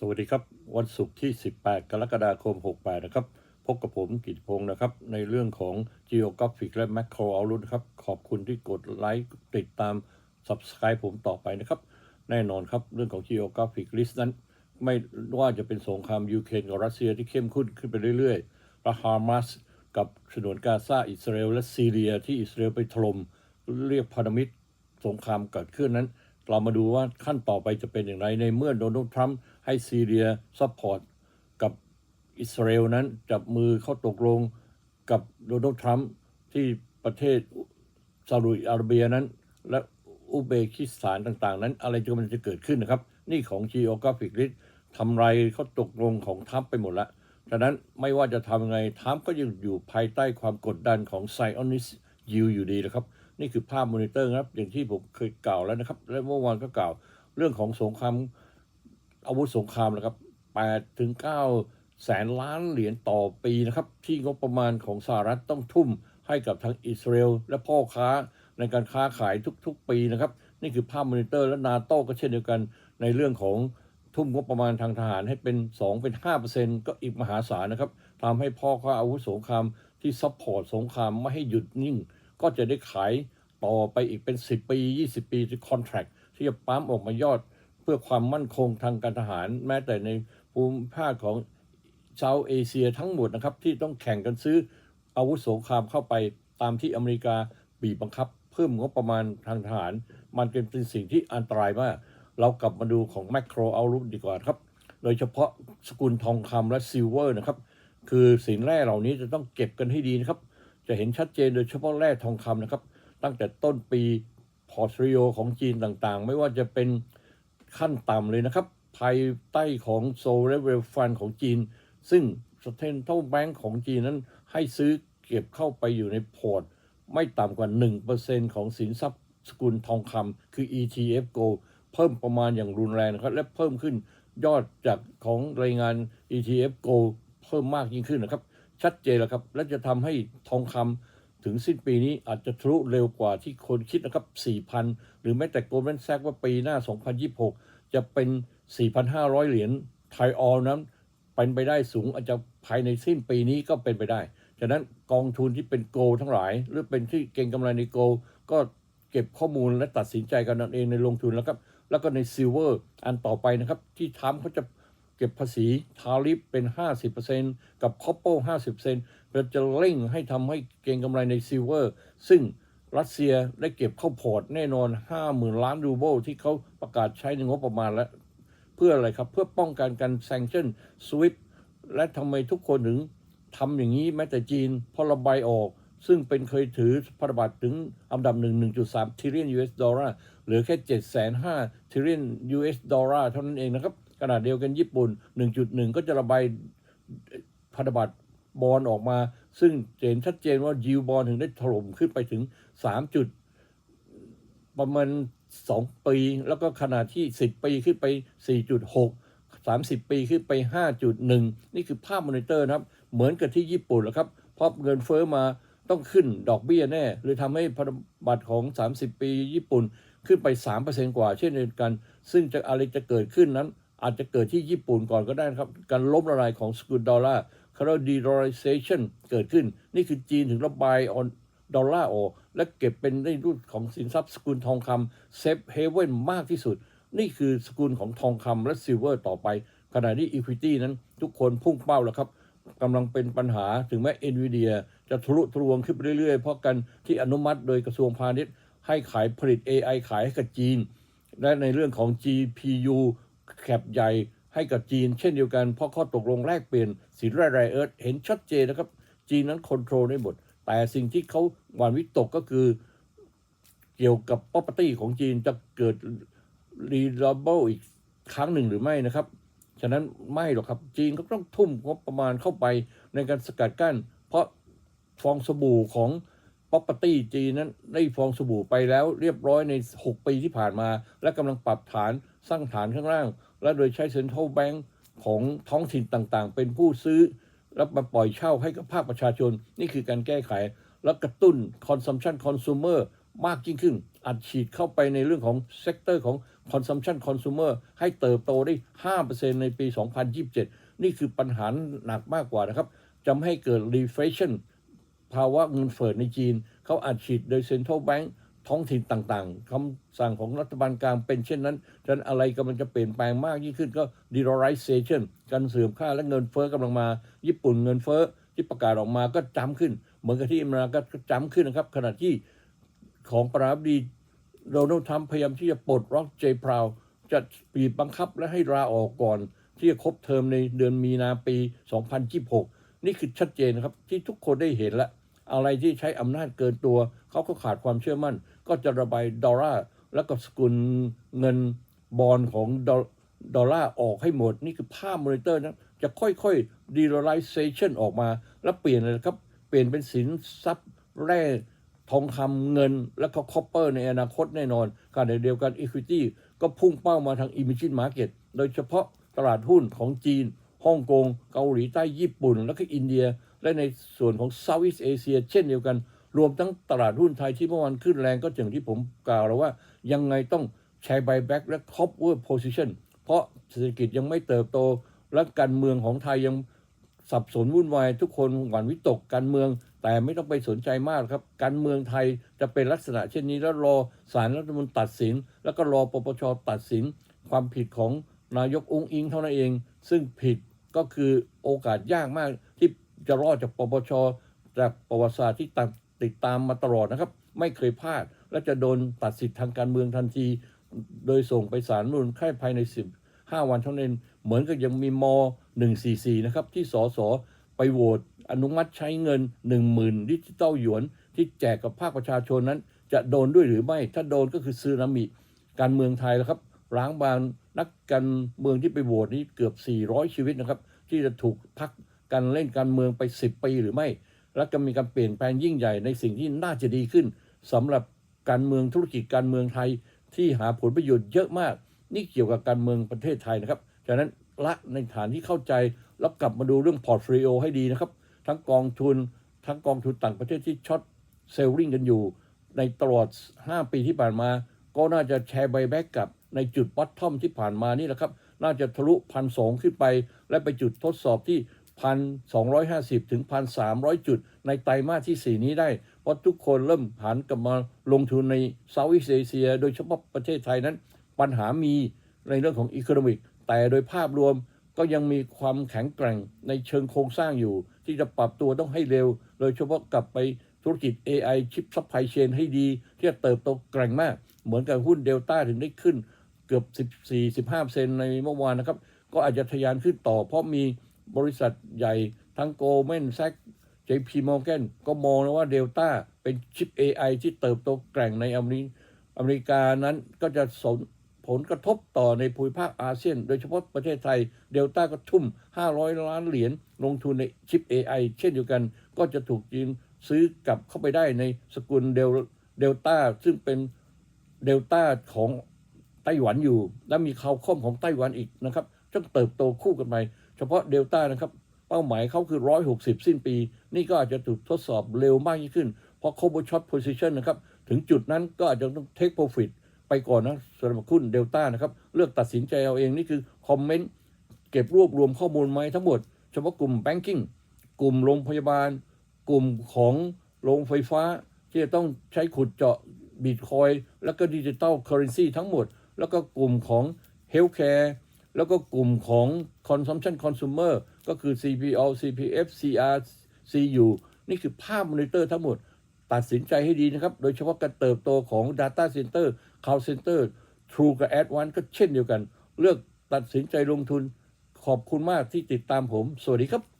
สวัสดีครับ วันศุกร์ที่ 18 กรกฎาคม 68 นะครับ พบกับผมกิตพงศ์นะครับ ในเรื่องของ Geographic และ Macro Outlook นะครับ ขอบคุณที่กดไลค์ติดตาม Subscribe ผมต่อไปนะครับ แน่นอนครับ เรื่องของ Geographic List นั้น ไม่ว่าจะเป็นสงครามยูเครนกับรัสเซียที่เข้มข้นขึ้นไปเรื่อยๆและฮามาสกับฉนวนกาซาอิสราเอลและซีเรียที่อิสราเอลไปถล่มเรียกพันธมิตรสงครามเกิดขึ้นนั้น เรามาดูว่าขั้นต่อไปจะเป็นอย่างไรในเมื่อโดนัลด์ทรัมป์ ให้ซีเรียซัพพอร์ตกับอิสราเอลนั้นจับมือเข้าตกลงกับโดนัลด์ทรัมป์ที่ประเทศซาอุดิอาระเบียนั้น และอุเบกิสถานต่างๆ นั้น อะไรจะมันจะเกิดขึ้นนะครับ นี่ของ Geographic List ทำไรเขาตกลงของทรัมไปหมดล้วฉะนั้นไม่ว่าจะทำไงทรัมก็ยังอยู่ภายใต้ความกดดันของไซออนิสยิวอยู่ดีนะครับ นี่คือภาพมอนิเตอร์ครับ อย่างที่ผมเคยกล่าวแล้วนะครับ และเมื่อวานก็กล่าวเรื่องของสงคราม อาวุธสงครามนะครับ8ถึง9แสนล้านเหรียญต่อปีนะครับ ที่งบประมาณของสหรัฐต้องทุ่มให้กับทางอิสราเอลและพ่อค้าในการค้าขายทุกๆ ปีนะครับ นี่คือภาพมอนิเตอร์และนาโต้ก็เช่นเดียวกันในเรื่องของทุ่มงบประมาณทางทหารให้เป็น 2 เป็น 5%ก็อีกมหาศาลนะครับทำให้พ่อค้าอาวุธสงครามที่ซัพพอร์ตสงครามไม่ให้หยุดนิ่ง ก็จะได้ขายต่อไปอีกเป็น 10 ปี 20 ปีที่คอนแท c t ที่จะปั๊มออกมายอด พื่อความมั่นคงทางการทหาร แม้แต่ในภูมิภาคของชาวเอเชียทั้งหมดนะครับ ที่ต้องแข่งกันซื้ออาวุธสงครามเข้าไปตามที่อเมริกาบีบบังคับ เพิ่มงบประมาณทางทหาร มันเป็นสิ่งที่อันตรายมาก เรากลับมาดูของแมคโครเอารุดีกว่าครับ โดยเฉพาะสกุลทองคำและซิลเวอร์นะครับ คือสินแร่เหล่านี้จะต้องเก็บกันให้ดีนะครับ จะเห็นชัดเจนโดยเฉพาะแร่ทองคำนะครับ ตั้งแต่ต้นปีพอร์ตริโอของจีนต่างๆ ไม่ว่าจะเป็น ขั้นต่ำเลยนะครับ ภายใต้ของโซลเวลฟันของจีน ซึ่งสเตนทัลแบงก์ของจีนนั้นให้ซื้อเก็บเข้าไปอยู่ในพอร์ต ไม่ต่ำกว่า 1%ของสินทรัพย์สกุลทองคำคือ ETF Gold เพิ่มประมาณอย่างรุนแรงนะครับ และเพิ่มขึ้นยอดจากของรายงาน ETF Gold เพิ่มมากยิ่งขึ้นนะครับ ชัดเจนแล้วครับ และจะทำให้ทองคำ ถึงสิ้นปีนี้อาจจะทะลุเร็วกว่าที่คนคิดนะครับ 4,000 หรือแม้แต่โกล d ม a n แซกว่าปีหน้า 2026 จะเป็น 4,500 เหรียญไทยออลนั้นเป็นไปได้สูงอาจจะภายในสิ้นปีนี้ก็เป็นไปได้ฉะนั้นกองทุนที่เป็นโกลทั้งหลาย หรือเป็นที่เก่งกำไรในโกลก็เก็บข้อมูลและตัดสินใจกันนั่นเองในลงทุนแล้วครับแล้วก็ในซิลเวอร์อันต่อไปนะครับ ที่ทำเขาจะเก็บภาษีทาริฟเป็น 50%กับคอปเปิล50% เราจะเร่งให้ทำให้เก่งกำไรในซิลเวอร์ ซึ่งรัสเซียได้เก็บเข้าพอร์ตแน่นอน 50,000 ล้านรูเบิลที่เขาประกาศใช้ในงบประมาณแล้ว เพื่ออะไรครับ เพื่อป้องกันการแซงชั่นสวิปและทำไมทุกคนถึงทำอย่างนี้แม้แต่จีนพราะระบายออก ซึ่งเป็นเคยถือพันธบัตรถึงอันดับหนึ่ง1.3 trillion US ดอลลาร์เหลือแค่ 7.5 trillion US ดอลลาร์เท่านั้นเองนะครับขนาดเดียวกันญี่ปุ่น 1.1 ก็จะระบายพันธบัตร บอลออกมา ซึ่งเห็นชัดเจนว่ายิวบอลถึงได้ถล่มขึ้นไปถึง 3 จุด ประมาณ 2 ปี แล้วก็ขนาดที่ 10 ปีขึ้นไป 4.6 30 ปีขึ้นไป 5.1 นี่คือภาพมอนิเตอร์นะครับ เหมือนกับที่ญี่ปุ่นแหล้วครับพราะเงินเฟ้อมาต้องขึ้นดอกเบี้ยแน่เลยทำให้พันธบัตรของ 30 ปีญี่ปุ่นขึ้นไป 3%กว่าเช่นเดียวกัน ซึ่งจะอะไรจะเกิดขึ้นนั้น อาจจะเกิดที่ญี่ปุ่นก่อนก็ได้นะครับ การล้มละลายของสกุลดอลลาร์คาร์ดีดอลลาร์เซชันเกิดขึ้น นี่คือจีนถึงระบายออนดอลลาร์ออกและเก็บเป็นในรูปของสินทรัพย์สกุลทองคำเซฟเฮเว่นมากที่สุด นี่คือสกุลของทองคำและซิลเวอร์ต่อไป ขณะที่ Equity นั้นทุกคนพุ่งเป้าแล้วครับกำลังเป็นปัญหาถึงแม้ NVIDIA จะทะลุทะลวงขึ้นเรื่อยๆ เพราะกันที่อนุมัติโดยกระทรวงพาณิชย์ให้ขายผลิต AI ขายให้กับจีน และในเรื่องของ GPU แคปใหญ่ให้กับจีน เช่นเดียวกัน เพราะข้อตกลงแลกเปลี่ยนสินแร่ไรเอิร์ธเห็นชัดเจนนะครับ จีนนั้นค o n t r o l ได้หมด แต่สิ่งที่เขาหวานวิตกก็คือเกี่ยวกับ property ของจีนจะเกิด renewable อีกครั้งหนึ่งหรือไม่นะครับ ฉะนั้นไม่หรอกครับ จีนก็ต้องทุ่มงบประมาณเข้าไปในการสกัดกั้น เพราะฟองสบู่ของ property จีนนั้นได้ฟองสบู่ไปแล้วเรียบร้อยใน 6 ปีที่ผ่านมา และกำลังปรับฐานสร้างฐานข้างล่าง และโดยใช้ Central Bank ของท้องถิ่นต่างๆ เป็นผู้ซื้อ แล้วมาปล่อยเช่าให้กับภาคประชาชน นี่คือการแก้ไข และกระตุ้น consumption consumer มากยิ่งขึ้น อัดฉีดเข้าไปในเรื่องของเซกเตอร์ของ consumption consumer ให้เติบโตได้ 5%ในปี 2027 นี่คือปัญหาหนักมากกว่านะครับ จะไม่ให้เกิด reflation ภาวะเงินเฟ้อในจีน เขาอัดฉีดโดย central bank ท้องถิ่นต่างๆคำสั่งของรัฐบาลกลางเป็นเช่นนั้นฉะนั้นอะไรกำลังจะเปลี่ยนแปลงมากยิ่งขึ้นก็ dollarization การเสื่อมค่าและเงินเฟ้อกำลังมา ญี่ปุ่นเงินเฟ้อที่ประกาศออกมาก็จำขึ้น เหมือนกับที่อเมริกาก็จำขึ้นนะครับ ขณะที่ของประธานาธิบดีโดนัลด์ทรัมป์พยายามที่จะปลดล็อกเจพราวจะบีบบังคับและให้ลาออกก่อน ที่จะครบเทอมในเดือนมีนาปี 2026 นี่คือชัดเจนนะครับที่ทุกคนได้เห็นแล้วอะไรที่ใช้อำนาจเกินตัว เขาก็ขาดความเชื่อมั่น ก็จะระบายดอลลาร์แล้วก็สกุลเงินบอลของดอลดอลลาร์ออกให้หมด นี่คือภาพมอนิเตอร์นะจะค่อยๆ dollarization ออกมา แล้วเปลี่ยนเลยนะครับ เปลี่ยนเป็นสินทรัพย์แร่ทองคำเงิน แล้วก็คอปเปอร์ในอนาคตแน่นอนขณะเดียวกัน equity ก็พุ่งเป้ามาทาง emerging market โดยเฉพาะตลาดหุ้นของจีนฮ่องกง เกาหลีใต้ญี่ปุ่น แล้วก็อินเดีย และในส่วนของ Southeast Asia เช่นเดียวกัน รวมทั้งตลาดหุ้นไทยที่เมื่อวานขึ้นแรงก็อย่างที่ผมกล่าวแล้วว่า ยังไงต้องใช้ buyback และ cover position เพราะเศรษฐกิจยังไม่เติบโต และการเมืองของไทยยังสับสนวุ่นวายทุกคนหวั่นวิตกการเมือง แต่ไม่ต้องไปสนใจมากครับ การเมืองไทยจะเป็นลักษณะเช่นนี้แล้วรอสารรัฐมนูญตัดสิน แล้วก็รอปปชตัดสิน ความผิดของนายกองค์อิงเท่านั้นเอง ซึ่งผิดก็คือโอกาสยากมากที่จะรอดจากปปชจากประวัติศาสตร์ที่ตาม ติดตามมาตลอดนะครับ ไม่เคยพลาด และจะโดนตัดสิทธิ์ทางการเมืองทันที โดยส่งไปศาลรัฐธรรมนูญแค่ภายใน 15 วันเท่านั้นเหมือนกับยังมีม 144 นะครับ ที่สสไปโหวตอนุมัติใช้เงิน 10,000 ดิจิตอลหยวน ที่แจกกับภาคประชาชนนั้น จะโดนด้วยหรือไม่ ถ้าโดนก็คือซึนามิ การเมืองไทยแล้วครับล้างบางนักการเมืองที่ไปโหวตนี้เกือบ 400 ชีวิตนะครับ ที่จะถูกพักการเล่นการเมืองไป 10 ปีหรือไม่ และจะมีการเปลี่ยนแปลงยิ่งใหญ่ในสิ่งที่น่าจะดีขึ้นสำหรับการเมืองธุรกิจการเมืองไทยที่หาผลประโยชน์เยอะมาก นี่เกี่ยวกับการเมืองประเทศไทยนะครับฉะนั้นละในฐานที่เข้าใจแล้วกลับมาดูเรื่องพอร์ตโฟลิโอให้ดีนะครับ ทั้งกองทุน ทั้งกองทุนต่างประเทศที่ช็อตเซลลิงกันอยู่ ในตลอด 5 ปีที่ผ่านมา ก็น่าจะแชร์ไบแบ็กกับในจุดบอททอมที่ผ่านมานี่แหละครับ น่าจะทะลุพันสองขึ้นไป และไปจุดทดสอบที่ พันสองร้อยห้าสิบถึงพันสามร้อยจุด ในไตรมาสที่ 4 นี้ได้ เพราะทุกคนเริ่มหันกลับมาลงทุนในเซาท์อีสเอเชีย โดยเฉพาะประเทศไทยนั้น ปัญหามีในเรื่องของอีโคโนมิก แต่โดยภาพรวมก็ยังมีความแข็งแกร่งในเชิงโครงสร้างอยู่ ที่จะปรับตัวต้องให้เร็ว โดยเฉพาะกลับไปธุรกิจ AI ชิปซัพพลายเชนให้ดี ที่จะเติบโตแกร่งมาก เหมือนกับหุ้นเดลต้าถึงได้ขึ้นเกือบ 14-15%ในเมื่อวานนะครับ ก็อาจจะทะยานขึ้นต่อเพราะมี บริษัทใหญ่ทั้งโกลแมนแซก JP Morgan ก็มองนะว่าเดลต้าเป็นชิป AI ที่เติบโตแกร่งในอเมริอเมริกานั้นก็จะสนผลกระทบต่อในภูมิภาคอาเซียน โดยเฉพาะประเทศไทยเดลต้าก็ทุ่ม 500 ล้านเหรียญลงทุนในชิป AI เช่นเดียวกันก็จะถูกจีนซื้อกลับเข้าไปได้ในสกุลเดลเดลต้าซึ่งเป็นเดลต้าของไต้หวันอยู่ และมีข่าวข้อมของไต้หวันอีกนะครับต้องเติบโตคู่กันไป เฉพาะเดลต้านะครับ เป้าหมายเขาคือ 160 สิ้นปี นี่ก็อาจจะถูกทดสอบเร็วมากยิ่งขึ้น เพราะ cover short position นะครับ ถึงจุดนั้นก็อาจจะต้อง take profit ไปก่อนนะสำหรับหุ้นเดลต้านะครับ เลือกตัดสินใจเอาเองนี่คือคอมเมนต์เก็บรวบรวมข้อมูลมาให้ทั้งหมด เฉพาะกลุ่ม banking กลุ่มโรงพยาบาล กลุ่มของโรงไฟฟ้า ที่จะต้องใช้ขุดเจาะบิตคอยแล้วก็ดิจิตอลเคอร์เรนซีทั้งหมด แล้วก็กลุ่มของเฮลท์แคร์ แล้วก็กลุ่มของ consumption consumer ก็คือ CPO CPF CR CU นี่คือภาพมอนิเตอร์ทั้งหมด ตัดสินใจให้ดีนะครับ โดยเฉพาะการเติบโตของ Data Center Cloud Center True กับ Advance ก็เช่นเดียวกัน เลือกตัดสินใจลงทุนขอบคุณมากที่ติดตามผม สวัสดีครับ